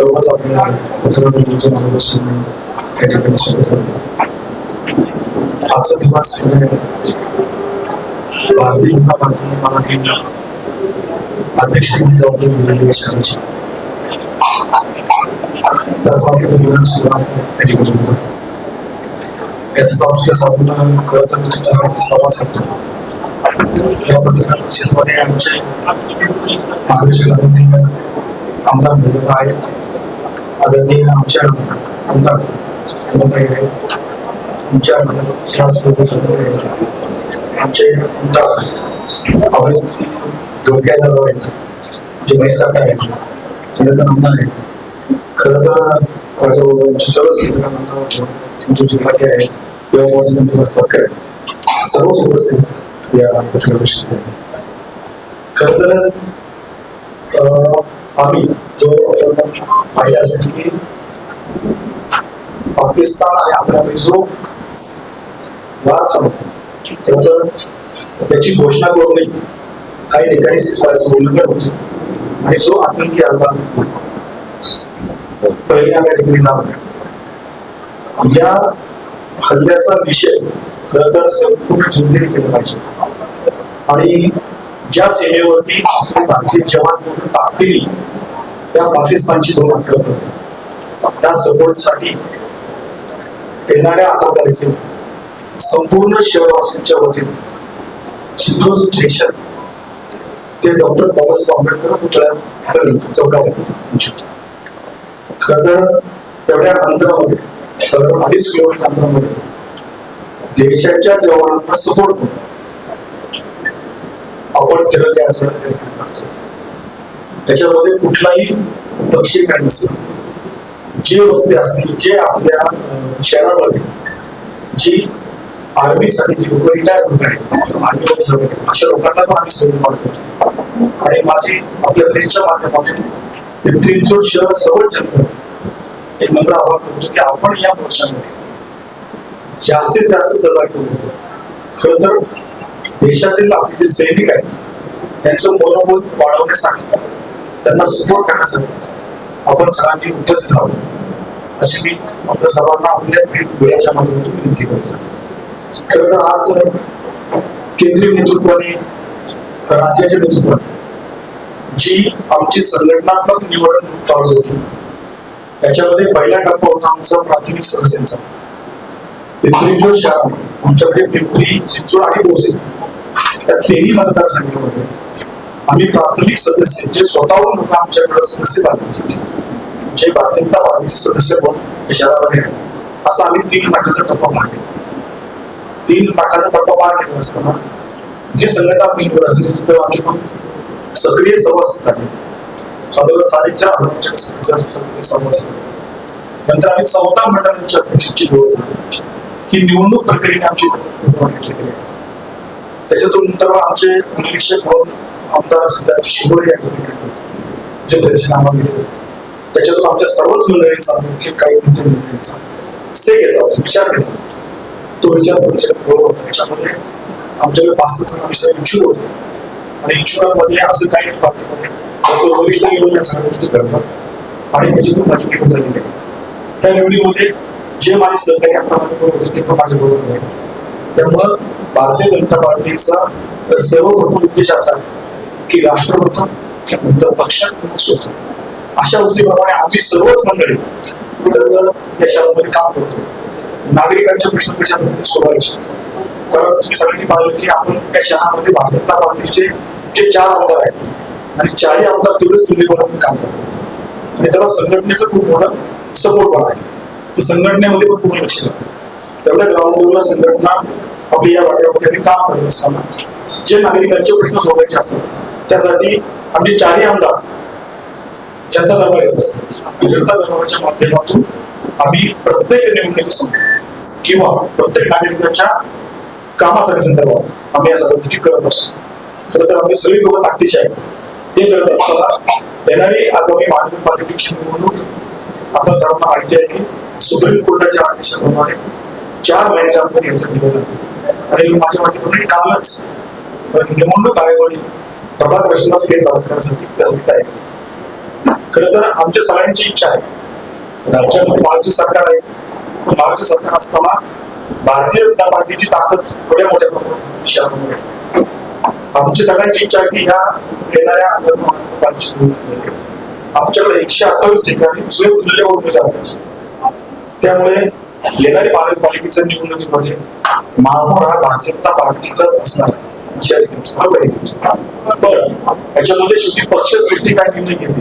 सर्वच आपल्या पत्रकारांचं मार्गदर्शन या ठिकाणी स्वागत करतो आजचा दिवस म्हणजे भारतीय जनता पार्टीने मला जी अध्यक्ष म्हणून जबाबदारी दिलेली आहे शाळेची त्याचा आपल्या दिवस सुरुवात या ठिकाणी होतो याचा संस्कार साधून खरं तर तुमचा संवाद साधतो या पत्रकार परिषदेमध्ये आमचे महाराष्ट्र आदरणीय आमदार मिळत आहेत आदरणीय आमच्या आमदार आहेत. आमच्या आहेत आमचे आमदार धोक्याला आहेत. जे महेश आहेत. चंद्रकांत आमदार आहेत. खरं तर माझ्या सर्वच आहेत. आहेत. सर्वच उपस्थित या पत्रकार खरं तर अं, आम्ही जो आपण पाहिला पाकिस्तान आणि आपल्यामध्ये जो वाद चालू तर त्याची घोषणा करून काही ठिकाणी सिस्पायचं उल्लंघन होते. आणि जो आतंकी हल्ला पहिले आम्ही या ठिकाणी जात या हल्ल्याचा विषय खरं तर संपूर्ण जनतेने केला पाहिजे. आणि ज्या सीमेवरती आपले जवान पूर्ण ताकदीने त्या पाकिस्तानची दोन करत होते त्या सपोर्टसाठी येणाऱ्या अठरा तारखेला संपूर्ण शहरवासींच्या वतीने चित्रो स्टेशन ते डॉक्टर बाबासाहेब आंबेडकर पुतळ्यापर्यंत चौकात आहेत. खरं तर एवढ्या अंतरामध्ये साधारण अडीच किलोमीटर अंतरामध्ये देशाच्या जवानांना सपोर्ट म्हणून आपण तिरंग यात्रा करतो याच्यामध्ये कुठलाही पक्षी काय नसला जे वक्ते असतील जे आपल्या शहरामध्ये जी आर्मीसाठी जी लोक रिटायर होत आहेत आर्मी अशा लोकांना पण आम्ही सहयोग करतो. आणि माझी आपल्या प्रेसच्या माध्यमातून पिंपरी शहर सर्वच जनता एक नम्र आवाहन करतो की आपण या वर्षामध्ये जास्तीत जास्त सहभागी होतो खर तर देशातील आपले जे सैनिक आहेत त्यांचं मनोबल वाढवण्यासाठी त्यांना सपोर्ट करण्यासाठी आपण सगळ्यांनी उपस्थित राहावं अशी मी आपल्या सर्वांना आपल्या वेळाच्या माध्यमातून विनंती करतो. खरं तर आज केंद्रीय नेतृत्वाने राज्याच्या नेतृत्वाने जी आमची संघटनात्मक निवड चालू होती त्याच्यामध्ये पहिला टप्पा होता आमचा प्राथमिक सदस्यांचा. पिंपरी जो शहर आमच्याकडे पिंपरी चिंचोड आणि भोसे. या तिन्ही मतदारसंघामध्ये. आम्ही प्राथमिक सदस्य जे स्वतःहून लोक आमच्याकडे सदस्य बांधायचे जे भारतीय जनता पार्टीचे सदस्य म्हणून शहरामध्ये आहेत असं आम्ही तीन लाखाचा टप्पा पार केला. तीन लाखाचा टप्पा पार केला असताना जे संघटना निवड असतील तिथे आमचे पण सक्रिय सभासद झाले साधारण साडेचार हजारच्या सक्रिय सभासद नंतर आम्ही चौदा मंडळांच्या अध्यक्षांची निवड ही निवडणूक प्रक्रियेने आमची निवड केलेली आहे. त्याच्यातून नंतर आमचे निरीक्षक म्हणून आमदार सिद्धार्थ शिरोळे या ठिकाणी होते, जे त्याचे दिले त्याच्यातून आमच्या सर्वच मंडळींचा मुख्य काही मित्र मंडळींचा से घेतला होता विचार केला होता तो विचार परिषद होता. त्याच्यामध्ये आमच्याकडे पाच सहा जण विषय इच्छुक होते. आणि इच्छुकांमध्ये असं काही नाही पार्टीमध्ये तो वरिष्ठ निवडून या सगळ्या गोष्टी करतात. आणि त्याच्यातून माझी निवड झालेली आहे. त्या निवडीमध्ये जे माझे सहकारी आता माझ्याबरोबर होते ते पण माझ्याबरोबर आहेत. त्यामुळं भारतीय जनता पार्टीचा सर्वप्रथम उद्देश असा की राष्ट्रप्रथम नंतर पक्ष स्वतः. अशा वृत्तीप्रमाणे आम्ही सर्वच मंडळी खरं या शहरामध्ये काम करतो. नागरिकांच्या प्रश्न कशा सोडवायचे. कारण तुम्ही सगळ्यांनी पाहिलं की आपण या शहरामध्ये भारतीय पार्टीचे जे चार आमदार आहेत आणि चारही आमदार तेवढेच तुल्यपणे काम करतात. आणि त्याला संघटनेचं खूप मोठा सपोर्ट पण आहे. तर संघटनेमध्ये पण पूर्ण लक्ष लागतं एवढ्या ग्राउंड लेवलला संघटना आपली या भागामध्ये काम करत असताना जे नागरिकांचे प्रश्न सोडवायचे असतात त्यासाठी आमचे चारही आमदार जनता दरबार येत असतात. जनता दरबाराच्या माध्यमातून आम्ही प्रत्येक निवडणुकीसमोर किंवा प्रत्येक नागरिकाच्या कामासाठी संदर्भात आम्ही या सगळ्या गोष्टी करत असतो खरं तर आम्ही सगळी लोक ताकदीचे आहेत. हे करत असताना येणारी आगामी महानगरपालिकेची निवडणूक आता सर्वांना माहिती आहे की सुप्रीम कोर्टाच्या आदेशाप्रमाणे चार महिन्याच्या आत याचा निवड आहे आणि माझ्या माहितीप्रमाणे कालच. निवडणूक आयोगाने प्रभात रचना स्थिती चालू करण्यासाठी त्यासाठी तयारी केली. खरं तर आमच्या सगळ्यांची इच्छा आहे. राज्यामध्ये भारतीय सरकार आहे. भारतीय सरकार असताना भारतीय जनता पार्टीची ताकद थोड्या मोठ्या प्रमाणात आहे आमची सगळ्यांची इच्छा आहे की ह्या येणाऱ्या आमच्याकडे एकशे अठ्ठावीस ठिकाणी स्वयं तुल्य उमेदवार आहेत. त्यामुळे येणारी महानगरपालिकेच्या निवडणुकीमध्ये महापौर हा भारतीय पार्टीचाच असणार. आहे. अशी पण याच्यामध्ये शेवटी पक्षश्रेष्ठी काय निर्णय घेते?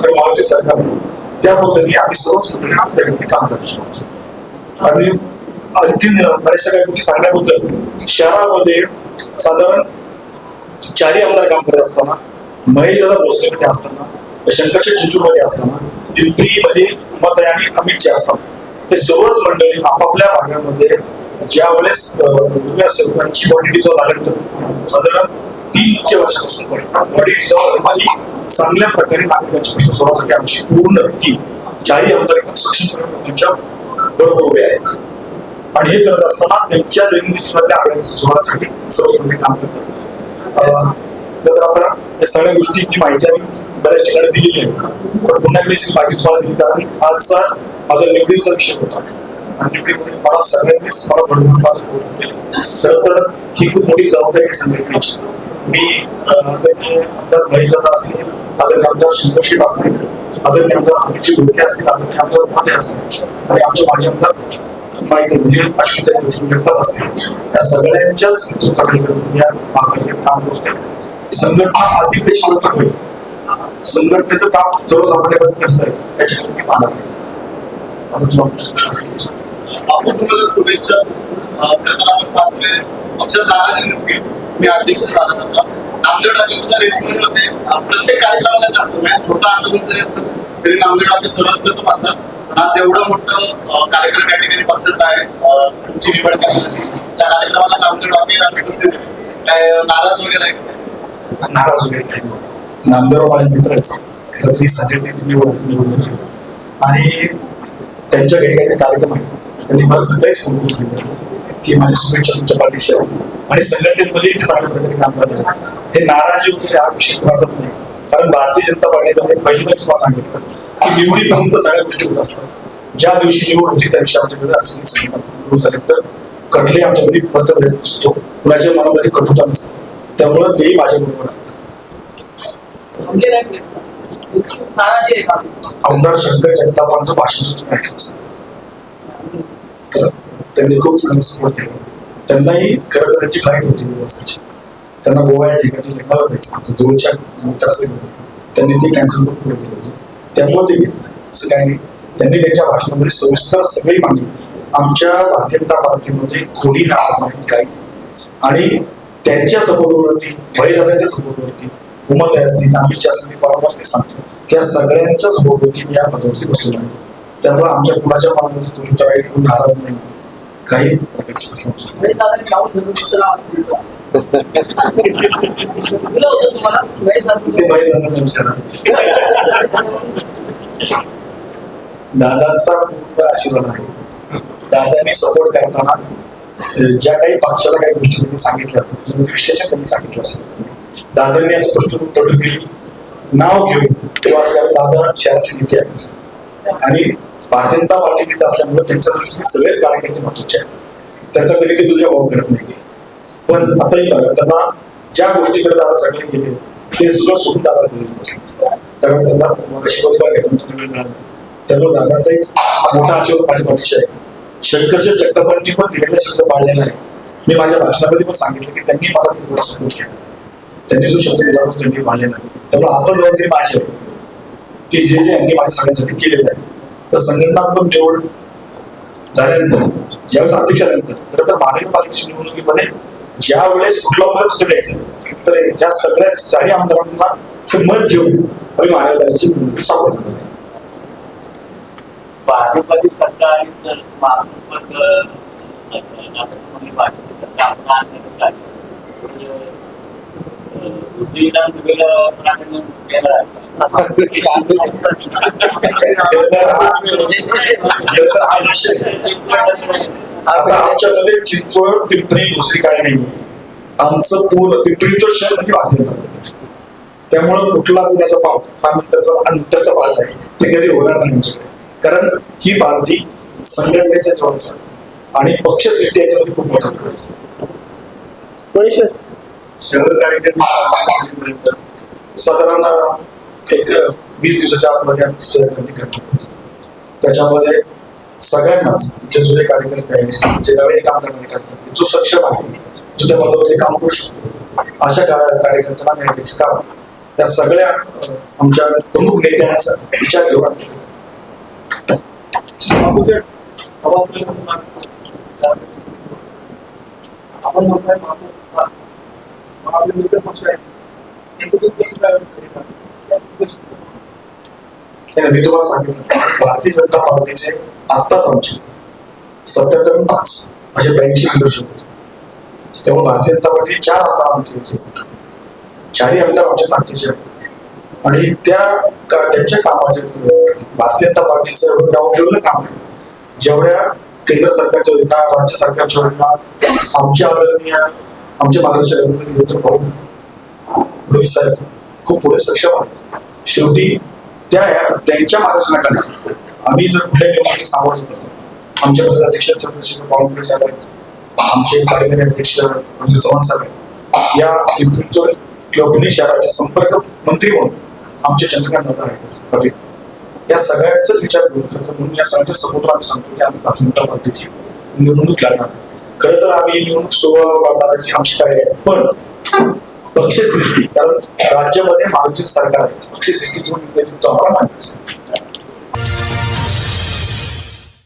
तर महाराष्ट्र सरकार. आहे त्या पद्धतीने आम्ही सर्वच मंडळी आमच्याकडे काम करत. आहोत आणि आणखी बऱ्याच सगळ्या गोष्टी सांगण्याबद्दल शहरामध्ये साधारण चारही आमदार काम करत असताना महेश दादा भोसलेमध्ये असताना शंकरशेठ चिंचूरमध्ये असताना पिंपरीमध्ये मत आणि अमितचे असताना हे सर्वच मंडळी आपापल्या भागामध्ये ज्या वेळेस जुन्या सेवकांची बॉडी डिझॉल्व झाल्यानंतर साधारण तीन चे वर्षापासून बॉडी डिझॉल्व ही चांगल्या प्रकारे नागरिकांची प्रश्न सोडवण्यासाठी आमची पूर्ण टीम चारही आमदार एकदम त्यांच्या बरोबर उभे आहेत. आणि हे करत असताना त्यांच्या दैनंदिन जीवनातल्या अडचणी सोडवण्यासाठी सर्व काम करतात तर आता या सगळ्या गोष्टींची माहिती आम्ही बऱ्याच ठिकाणी दिलेली आहे पण पुन्हा एकदा माहिती तुम्हाला दिली कारण आजचा माझा निवडीचा विषय होता. आणि मला सगळ्यांनीच मला भरपूर माझं केलं खरं तर ही खूप मोठी जबाबदारी संघटनेची मी आदरणीय आमदार महेश असतील आदरणीय आमदार शंकरशेठ असतील आदरणीय आमदार आमची घोडके असतील आदरणीय आमदार उपाध्ये असतील आणि आमचे माजी आमदार माहिती म्हणजे जगताप असतील या सगळ्यांच्याच नेतृत्वाखाली या काम संघटना अधिक कशी बळकट होईल संघटनेचं काम सर्वसामान्यपणे कसं आहे पाहणार आहे आता आपण तुम्हाला शुभेच्छा. प्रताप प्रथम आपण पाहतोय पक्षात मी अध्यक्ष झाला होता. नामदेव डाके सुद्धा रेसिंगमध्ये प्रत्येक कार्यक्रमाला असं. म्हणजे छोटा आंदोलन जरी असेल तरी नामदेव डाके सर्वात प्रथम असतात. आज एवढं मोठं कार्यक्रम या ठिकाणी पक्षाचा आहे. तुमची निवड करण्यासाठी. त्या कार्यक्रमाला नामदेव डाके आम्ही कसे काय नाराज वगैरे आहे नाराज वगैरे काही नामदेव माझे मित्रच खरं तरी निवड निवडणूक आणि त्यांच्या घरी काही कार्यक्रम आहे त्यांनी मला सगळे फोन करून सांगितलं की माझ्या शुभेच्छा तुमच्या पाठीशी आणि संघटनेमध्ये ते चांगल्या प्रकारे काम करणार हे नाराजी वगैरे हा विषय नाही. कारण भारतीय जनता पार्टीमध्ये पहिलं तुम्हाला सांगितलं. की निवडीपर्यंत सगळ्या गोष्टी होत असतात. ज्या दिवशी निवड होती त्या दिवशी आमच्याकडे असं निवड तर कटले आमच्याकडे पत्र असतो कुणाच्या मनामध्ये कटुता नसते. त्यामुळं तेही माझ्या बरोबर आहेत. आमदार शंकर जगतापांचं भाषण सुद्धा तुम्ही करत त्यांनी खूप चांगलं सपोर्ट केलं. त्यांनाही खरं तर त्यांची फाईट होती दिवसाची. त्यांना गोवा या ठिकाणी लग्नाला जायचं आमच्या जवळच्या मित्राचं त्यांनी ते कॅन्सल करून पुढे दिलं होतं. त्यामुळे ते गेले असं काही नाही. त्यांनी त्यांच्या भाषणामध्ये सविस्तर सगळी मांडली. आमच्या भारतीय जनता पार्टीमध्ये म्हणजे कोणी नाराज नाही काही आणि त्यांच्या सपोर्टवरती भयदादांच्या सपोर्टवरती उमत असतील आम्हीच्या असतील वारंवार ते सांगतो की या सगळ्यांच्या सपोर्टवरती मी या पदावरती बसलेलो आहे. त्यामुळे आमच्या कुणाच्या मनामध्ये कोणी तर काही कोणी नाराज नाही. काही नाही. म्हणजे दादांचा पूर्ण आशीर्वाद आहे. दादांनी सपोर्ट करताना ज्या काही पक्षाला काही गोष्टी त्यांनी सांगितल्या विश्लेषण त्यांनी सांगितलं असेल दादांनी असं स्पष्ट उत्तर दिली नाव घेऊन असं दादा शहराचे नेते आहेत आणि भारतीय जनता पार्टी असल्यामुळे त्यांच्या दृष्टीने सगळेच कार्यकर्ते महत्त्वाचे आहेत. त्याचा कधी ते दुजाभाव करत नाही. पण आताही बघा त्यांना ज्या गोष्टीकडे दादा सगळे गेले ते सुद्धा सोडून दादा दिले कारण त्यांना मगाशी बरोबर घेताना वेळ मिळाला त्यामुळे दादाचा एक मोठा आशीर्वाद माझ्या पाठीशी आहे. शंकरशेठ जगतापांनी पण दिलेला शब्द पाळलेला आहे. मी माझ्या भाषणामध्ये पण सांगितलं की त्यांनी मला थोडा सपोर्ट केला. त्यांनी जो शब्द दिला होता त्यांनी पाळलेला आहे. त्यामुळे आता जबाबदारी माझी आहे. की जे जे यांनी माझ्या सगळ्यांसाठी केलेलं आहे तर संघटनात्मक निवड झाल्यानंतर ज्यावेळेस अध्यक्ष आल्यानंतर खरं तर महानगरपालिकेच्या निवडणुकीमध्ये ज्या वेळेस कुठला उमेदवार कुठे द्यायचं तर या सगळ्या चारही आमदारांना मत घेऊन आम्ही महानगरपालिकेची निवडणूक सापडत झालेली आहे भाजपची सत्ता आली तर महाराष्ट्रात भाजपची सत्ता आपण आणण्यात आली. अं, दुसरी हा- हा आता आमच्यामध्ये चिंचवड पिंपरी दुसरी काही नाही. आमचं पूर्ण पिंपरी तो शहर पार्टी. त्यामुळं कुठला गुन्ह्याचा पाव हा नंतरचा हा नंतरचा पार्ट आहे. ते कधी होणार नाही आमच्याकडे. कारण ही पार्टी संघटनेच्या जवळचा आणि पक्षश्रेष्ठी याच्यामध्ये खूप मोठा मनुष्य शहर कार्यक्रम साधारण एक वीस दिवसाच्या आतमध्ये आम्ही सहकर्मी करणार त्याच्यामध्ये सगळ्यांनाच जे जुने कार्यकर्ते आहेत जे नवीन काम करणारे कार्यकर्ते जो सक्षम आहे जो त्या पदावरती काम करू शकतो अशा कार्यकर्त्यांना न्याय काम त्या सगळ्या आमच्या प्रमुख नेत्यांचा विचार घेऊन आपण म्हणताय महापौर आपले मित्र पक्ष आहे त्यांचं कसं काय मी तुम्हाला सांगितलं. भारतीय जनता पार्टीचे आत्ताच आमचे सत्याहत्तर पाच असे ब्याऐंशी मेंबरशिप होते. त्यामुळे भारतीय जनता पार्टी चार आमदार आमचे होते. चारही आमदार आमच्या ताकदीचे आहेत आणि त्या त्यांच्या कामाचे भारतीय जनता पार्टीचं ग्राउंड लेवलला काम आहे. जेवढ्या केंद्र सरकारच्या योजना राज्य सरकारच्या योजना आमच्या आदरणीय आमच्या मार्गदर्शक अभिनेते रोहित साहेब खूप पुढे सक्षम आहेत शेवटी त्या त्यांच्या मार्गदर्शनाखाली आम्ही जर कुठल्या नियमांना सामोरं जात असतो आमच्या प्रदेशाध्यक्ष चंद्रशेखर बावनकुळे साहेब आहेत आमचे कार्यकारी अध्यक्ष म्हणजे चव्हाण साहेब आहेत या पिंपरी किंवा पुणे शहराचे संपर्क मंत्री म्हणून आमचे चंद्रकांत दादा आहेत पाटील या सगळ्यांचाच विचार करून म्हणून या सगळ्यांच्या सपोर्टला आम्ही सांगतो की आम्ही प्राथमिकता जनता पार्टीची निवडणूक लढणार आहोत. खर तर आम्ही निवडणूक सोहळा लढण्याची आमची काय आहे पण पक्षश्रेष्ठी कारण राज्यामध्ये महायुतीचं सरकार आहे. पक्षश्रेष्ठीचं म्हणून आम्हाला मान्य असेल.